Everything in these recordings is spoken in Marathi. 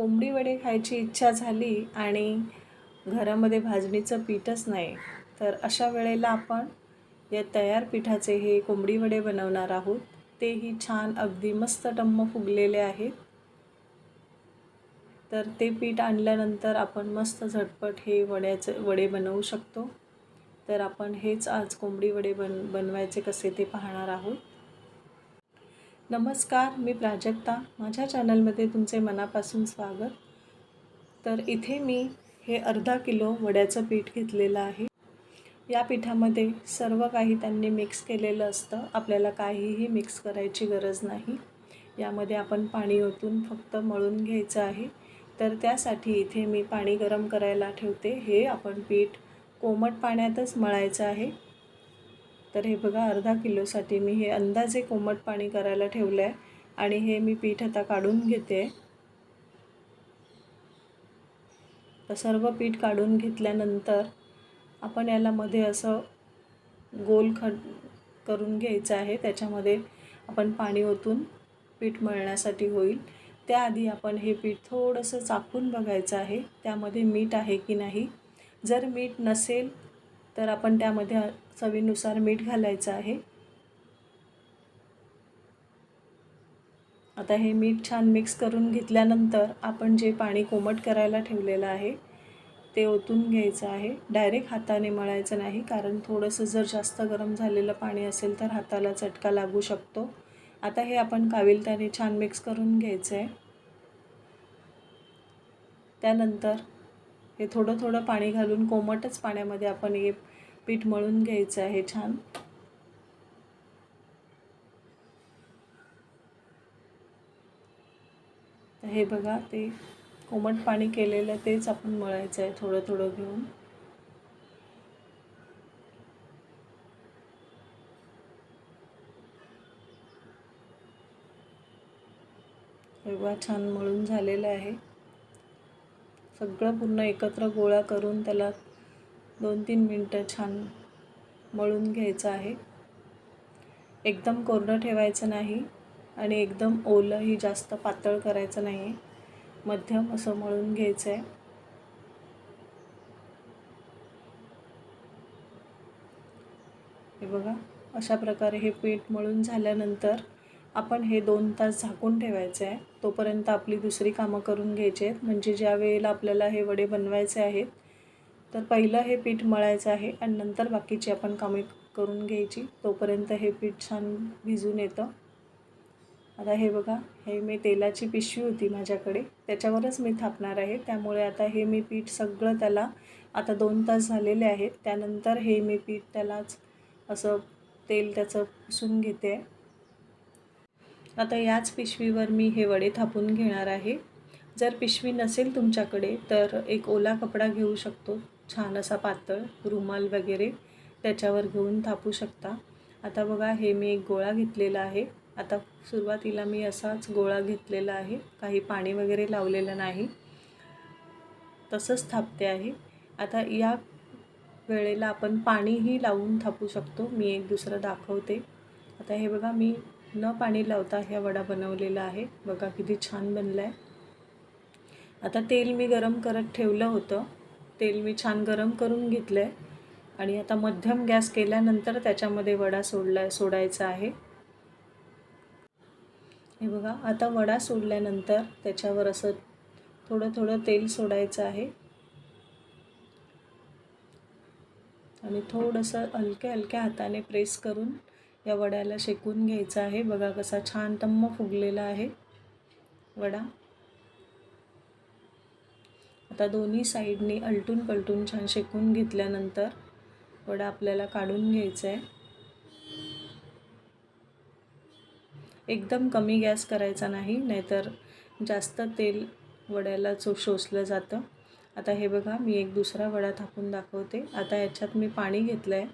कोंबडी वडे खायची इच्छा झाली आणि घरामध्ये भाजणीचं पीठच नाही तर अशा वेळेला आपण या तयार पिठाचे हे कोंबडी वडे बनवणार आहोत. तेही छान अगदी मस्त टम्म फुगलेले आहेत. तर ते पीठ आणल्यानंतर आपण मस्त झटपट हे वड्याचं वडे बनवू शकतो. तर आपण हेच आज कोंबडी वडे बन बनवायचे कसे ते पाहणार आहोत. नमस्कार मी प्राजक्ता. माझ्या चॅनलमध्ये तुमचे मनापासून स्वागत. तर इथे मी हे अर्धा किलो वड्याचं पीठ घेतलेलं आहे. या पिठामध्ये सर्व काही त्यांनी मिक्स केलेलं असतं. आपल्याला काहीही मिक्स करायची गरज नाही. यामध्ये आपण पाणी ओतून फक्त मळून घ्यायचं आहे. तर त्यासाठी इथे मी पाणी गरम करायला ठेवते. हे आपण पीठ कोमट पाण्यातच मळायचं आहे. तर हे बघा अर्धा किलोसाठी मी हे अंदाजे कोमट पाणी करायला ठेवलं आहे आणि हे मी पीठ आता काढून घेते. तर सर्व पीठ काढून घेतल्यानंतर आपण याला मध्ये असं गोल खड करून घ्यायचं आहे. त्याच्यामध्ये आपण पाणी ओतून पीठ मळण्यासाठी होईल. त्याआधी आपण हे पीठ थोडंसं चाकून बघायचं आहे त्यामध्ये मीठ आहे की नाही. जर मीठ नसेल तर आपण त्यामध्ये चवीनुसार मीठ घालायचं आहे. आता हे मीठ छान मिक्स करून घेतल्यानंतर आपण जे पाणी कोमट करायला ठेवलेलं आहे ते ओतून घ्यायचं आहे. डायरेक्ट हाताने मळायचं नाही कारण थोडंसं जर जास्त गरम झालेलं पाणी असेल तर हाताला चटका लागू शकतो. आता हे आपण काविलताने छान मिक्स करून घ्यायचं आहे. त्यानंतर हे थोडं थोडं पाणी घालून कोमटच पाण्यामध्ये आपण हे पीठ मळून घ्यायचं आहे छान. तर हे बघा ते कोमट पाणी केलेलं तेच आपण मळायचं आहे थोडं थोडं घेऊन. एवढा छान मळून झालेलं आहे. सगळं पूर्ण एकत्र गोळा करून त्याला दोन तीन मिनटं छान मळून घ्यायचं आहे. एकदम कोरडं ठेवायचं नाही आणि एकदम ओलंही जास्त पातळ करायचं नाही मध्यम असं मळून घ्यायचं आहे हे बघा अशा प्रकारे हे पीठ मळून झाल्यानंतर आपण हे दोन तास झाकून ठेवायचं आहे तोपर्यंत आपली दुसरी कामं करून घ्यायची आहेत. म्हणजे ज्या वेळेला आपल्याला हे वडे बनवायचे आहेत तर पहिलं हे पीठ मळायचं आहे आणि नंतर बाकीची आपण कामे करून घ्यायची. तोपर्यंत हे पीठ छान भिजून येतं. आता हे बघा हे मी तेलाची पिशवी होती माझ्याकडे. त्याच्यावरच मी थापणार आहे. त्यामुळे आता हे मी पीठ सगळं त्याला आता दोन तास झालेले आहेत. त्यानंतर हे मी पीठ त्यालाच असं तेल त्याचं पुसून घेते. आता याच पिशवीवर मी हे वडे थापून घेणार आहे. जर पिशवी नसेल तुमच्याकडे तर एक ओला कपडा घेऊ शकतो. छान असा पातळ रुमाल वगैरे त्याच्यावर घेऊन थापू शकता. आता बघा हे मी एक गोळा घेतलेला आहे. आता सुरुवातीला मी असाच गोळा घेतलेला आहे. काही पाणी वगैरे लावलेलं नाही. तसंच थापते आहे. आता या वेळेला आपण पाणीही लावून थापू शकतो. मी एक दुसरं दाखवते. आता हे बघा मी न पाणी लावता ह्या वडा बनवलेला आहे. बघा किती छान बनला आहे आता तेल मी गरम करत ठेवलं होतं. तेल मी छान गरम करून घेतलं आहे आणि आता मध्यम गॅस केल्यानंतर त्याच्यामध्ये वडा सोडला सोडायचा आहे. हे बघा आता वडा सोडल्यानंतर त्याच्यावर असं थोडं थोडं तेल सोडायचं आहे. आणि थोडंसं हलक्या हलक्या हाताने प्रेस करून या वड्याला शेकून घ्यायचं आहे. बघा कसा छान तम्म फुगलेला आहे. वडा. आता दोन्ही साईडनी अलटून पलटून छान शेकून घेतल्यानंतर वडा आपल्याला काढून घ्यायचा आहे एकदम कमी गॅस करायचा नाही नाहीतर जास्त तेल वड्याला चो शोषलं जातं. आता हे बघा मी एक दुसरा वडा थापून दाखवते. आता याच्यात मी पाणी घेतलं आहे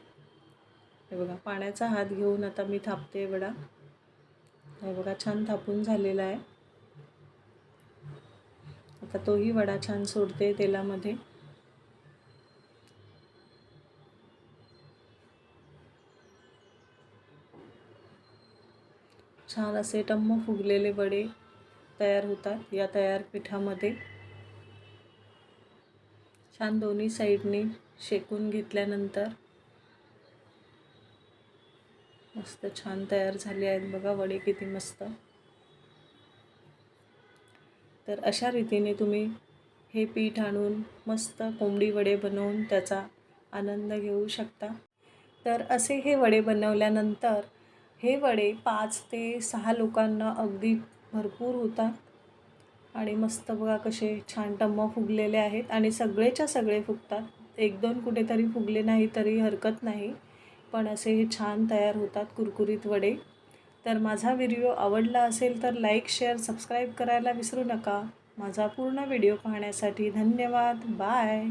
हे बघा पाण्याचा हात घेऊन आता मी थापते वडा. हे बघा छान थापून झालेला आहे. आता तोही वडा छान सोडते तेलामध्ये. छान असे टम्म फुगलेले वडे तयार होतात या तयार पिठामध्ये. छान दोन्ही साईडने शेकून घेतल्यानंतर मस्त छान तयार झाले आहेत बघा वडे किती मस्त. तर अशा रीतीने तुम्ही हे पीठ आणून मस्त कोंबडी वडे बनवून त्याचा आनंद घेऊ शकता. तर असे हे वडे बनवल्यानंतर हे वडे पाच ते सहा लोकांना अगदी भरपूर होतात. आणि मस्त बघा कसे छान टम्म फुगलेले आहेत आणि सगळेच्या सगळे फुगतात. एक दोन कुठेतरी फुगले नाही तरी हरकत नाही. पण असे हे छान तयार होतात कुरकुरीत वडे. तर माझा व्हिडिओ आवडला असेल तर लाईक शेअर सबस्क्राईब करायला विसरू नका. माझा पूर्ण व्हिडिओ पाहण्यासाठी धन्यवाद. बाय.